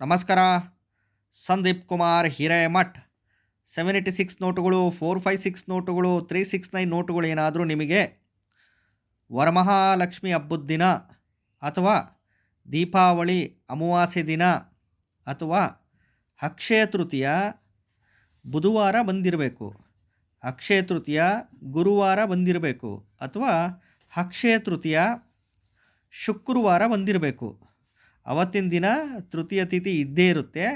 ನಮಸ್ಕಾರ. Sandeep Kumar, Hiremath. Seven eighty six ನೋಟುಗಳು four five six ನೋಟುಗಳು ತ್ರೀ ಸಿಕ್ಸ್ ನೈನ್ ನೋಟುಗಳು ಏನಾದರೂ ನಿಮಗೆ ವರಮಹಾಲಕ್ಷ್ಮಿ ಹಬ್ಬದ ದಿನ ಅಥವಾ ದೀಪಾವಳಿ ಅಮಾವಾಸ್ಯೆ ದಿನ ಅಥವಾ ಅಕ್ಷಯ ತೃತೀಯ ಬುಧವಾರ ಬಂದಿರಬೇಕು. ಅಕ್ಷಯ ತೃತೀಯ ಗುರುವಾರ ಬಂದಿರಬೇಕು ಅಥವಾ ಅಕ್ಷಯ ತೃತೀಯ ಶುಕ್ರವಾರ ಬಂದಿರಬೇಕು. ಅವತ್ತಿನ ದಿನ ತೃತೀಯ ತಿಥಿ ಇದ್ದೇ ಇರುತ್ತೆ.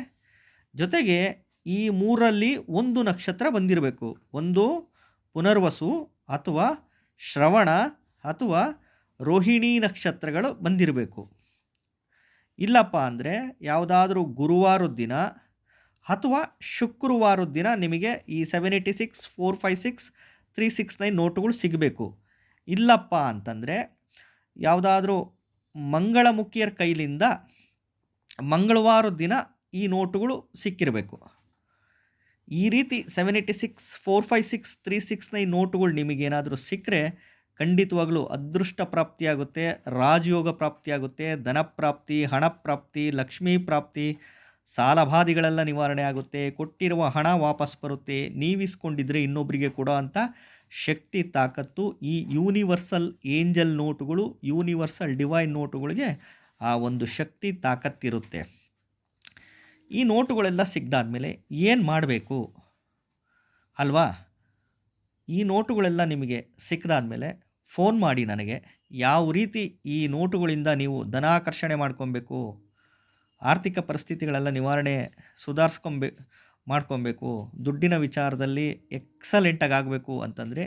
ಜೊತೆಗೆ ಈ ಮೂರಲ್ಲಿ ಒಂದು ನಕ್ಷತ್ರ ಬಂದಿರಬೇಕು. ಒಂದು ಪುನರ್ವಸು ಅಥವಾ ಶ್ರವಣ ಅಥವಾ ರೋಹಿಣಿ ನಕ್ಷತ್ರಗಳು ಬಂದಿರಬೇಕು. ಇಲ್ಲಪ್ಪ ಅಂದರೆ ಯಾವುದಾದ್ರೂ ಗುರುವಾರದ ದಿನ ಅಥವಾ ಶುಕ್ರವಾರದ ದಿನ ನಿಮಗೆ ಈ seven eighty six four five six three six nine ನೋಟುಗಳು ಸಿಗಬೇಕು. ಇಲ್ಲಪ್ಪ ಅಂತಂದರೆ ಯಾವುದಾದ್ರೂ ಮಂಗಳಮುಖಿಯರ ಕೈಲಿಂದ ಮಂಗಳವಾರ ದಿನ ಈ ನೋಟುಗಳು ಸಿಕ್ಕಿರಬೇಕು. ಈ ರೀತಿ seven eighty six four five six three ಸಿಕ್ಸ್ನ ಈ ನೋಟುಗಳು ನಿಮಗೇನಾದರೂ ಸಿಕ್ಕರೆ ಖಂಡಿತವಾಗಲೂ ಅದೃಷ್ಟ ಪ್ರಾಪ್ತಿಯಾಗುತ್ತೆ, ರಾಜಯೋಗ ಪ್ರಾಪ್ತಿಯಾಗುತ್ತೆ ಧನಪ್ರಾಪ್ತಿ ಹಣಪ್ರಾಪ್ತಿ ಲಕ್ಷ್ಮೀ ಪ್ರಾಪ್ತಿ, ಸಾಲಬಾಧಿಗಳೆಲ್ಲ ನಿವಾರಣೆ ಆಗುತ್ತೆ, ಕೊಟ್ಟಿರುವ ಹಣ ವಾಪಸ್ ಬರುತ್ತೆ, ನೀವಿಸ್ಕೊಂಡಿದ್ರೆ ಇನ್ನೊಬ್ಬರಿಗೆ ಕೊಡೋ ಅಂಥ ಶಕ್ತಿ ತಾಕತ್ತು ಈ ಯೂನಿವರ್ಸಲ್ ಏಂಜಲ್ ನೋಟುಗಳು, ಯೂನಿವರ್ಸಲ್ ಡಿವೈನ್ ನೋಟುಗಳಿಗೆ ಆ ಒಂದು ಶಕ್ತಿ ತಾಕತ್ತಿರುತ್ತೆ. ಈ ನೋಟುಗಳೆಲ್ಲ ಸಿಗ್ದಾದ್ಮೇಲೆ ಏನು ಮಾಡಬೇಕು? ಅಲ್ವಾ? ಈ ನೋಟುಗಳೆಲ್ಲ ನಿಮಗೆ ಸಿಕ್ಕದಾದ್ಮೇಲೆ ಫೋನ್ ಮಾಡಿ ನನಗೆ, ಯಾವ ರೀತಿ ಈ ನೋಟುಗಳಿಂದ ನೀವು ಧನಾಕರ್ಷಣೆ ಮಾಡ್ಕೊಬೇಕು? ಆರ್ಥಿಕ ಪರಿಸ್ಥಿತಿಗಳೆಲ್ಲ ನಿವಾರಣೆ ಸುಧಾರಿಸ್ಕೊಂಬೆ ಮಾಡ್ಕೊಬೇಕು, ದುಡ್ಡಿನ ವಿಚಾರದಲ್ಲಿ ಎಕ್ಸಲೆಂಟಾಗಿ ಆಗಬೇಕು ಅಂತಂದರೆ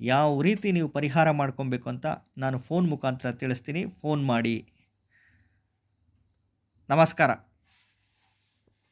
ಯಾವ ರೀತಿ ನೀವು ಪರಿಹಾರ ಮಾಡ್ಕೊಬೇಕು ಅಂತ ನಾನು ಫೋನ್ ಮುಖಾಂತರ ತಿಳಿಸ್ತೀನಿ. ಫೋನ್ ಮಾಡಿ. ನಮಸ್ಕಾರ.